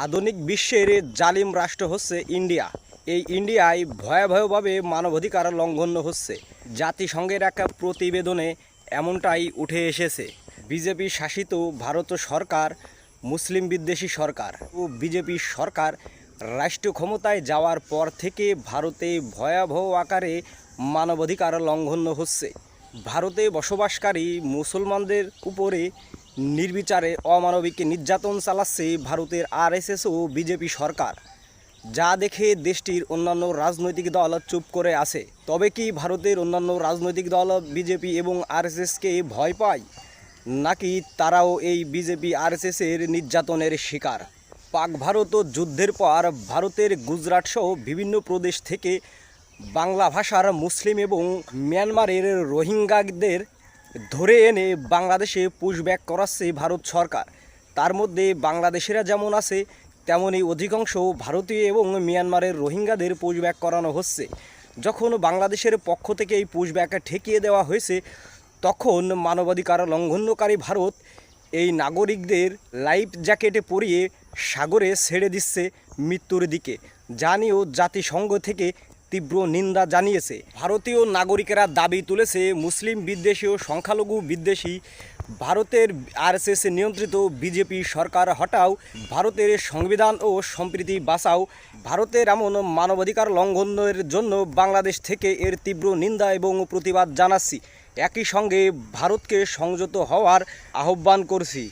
আধুনিক বিশ্বের জালিম রাষ্ট্র হচ্ছে ইন্ডিয়া। এই ইন্ডিয়ায় ভয়াবহভাবে মানবাধিকার লঙ্ঘন হচ্ছে। জাতিসংঘের এক প্রতিবেদনে এমনটাই উঠে এসেছে। বিজেপি শাসিত ভারত সরকার, মুসলিম বিদ্বেষী সরকার ও বিজেপি সরকার রাষ্ট্র ক্ষমতায় যাওয়ার পর থেকে ভারতে ভয়াবহ আকারে মানবাধিকার লঙ্ঘন হচ্ছে। ভারতে বসবাসকারী মুসলমানদের উপরে নির্বিচারে অমানবিক নির্যাতন চালাচ্ছে ভারতের আরএসএস ও বিজেপি সরকার। যা দেখে দেশটির অন্যান্য রাজনৈতিক দল চুপ করে আছে। তবে কি ভারতের অন্যান্য রাজনৈতিক দল বিজেপি এবং আরএসএসকে ভয় পায়? নাকি তারাও এই বিজেপি আরএসএসের নির্যাতনের শিকার? পাক ভারত যুদ্ধের পর ভারতের গুজরাট সহ বিভিন্ন প্রদেশ থেকে বাংলা ভাষার মুসলিম এবং মিয়ানমারের রোহিঙ্গাদের ধরে এনে বাংলাদেশে পুশব্যাক করাচ্ছে ভারত সরকার। তার মধ্যে বাংলাদেশিরা যেমন আছে তেমনই অধিকাংশ ভারতীয় এবং মিয়ানমারের রোহিঙ্গাদের পুশব্যাক করানো হচ্ছে। যখন বাংলাদেশের পক্ষ থেকে এই পুশব্যাক ঠেকিয়ে দেওয়া হয়েছে, তখন মানবাধিকার লঙ্ঘনকারী ভারত এই নাগরিকদের লাইফ জ্যাকেটে পরিয়ে সাগরে ছেড়ে দিচ্ছে মৃত্যুর দিকে। যা নিয়েও জাতিসংঘ থেকে তীব্র নিন্দা জানিয়েছে। ভারতীয় নাগরিকেরা দাবি তুলেছে, মুসলিম বিদ্বেষী ও সংখ্যালঘু বিদ্বেষী ভারতের আরএসএস নিয়ন্ত্রিত বিজেপি সরকার হটাও ভারতের সংবিধান ও সম্প্রীতি বাঁচাও। ভারতের এমন মানবাধিকার লঙ্ঘনের জন্য বাংলাদেশ থেকে এর তীব্র নিন্দা এবং প্রতিবাদ জানাচ্ছি। একই সঙ্গে ভারতকে সংযত হওয়ার আহ্বান করছি।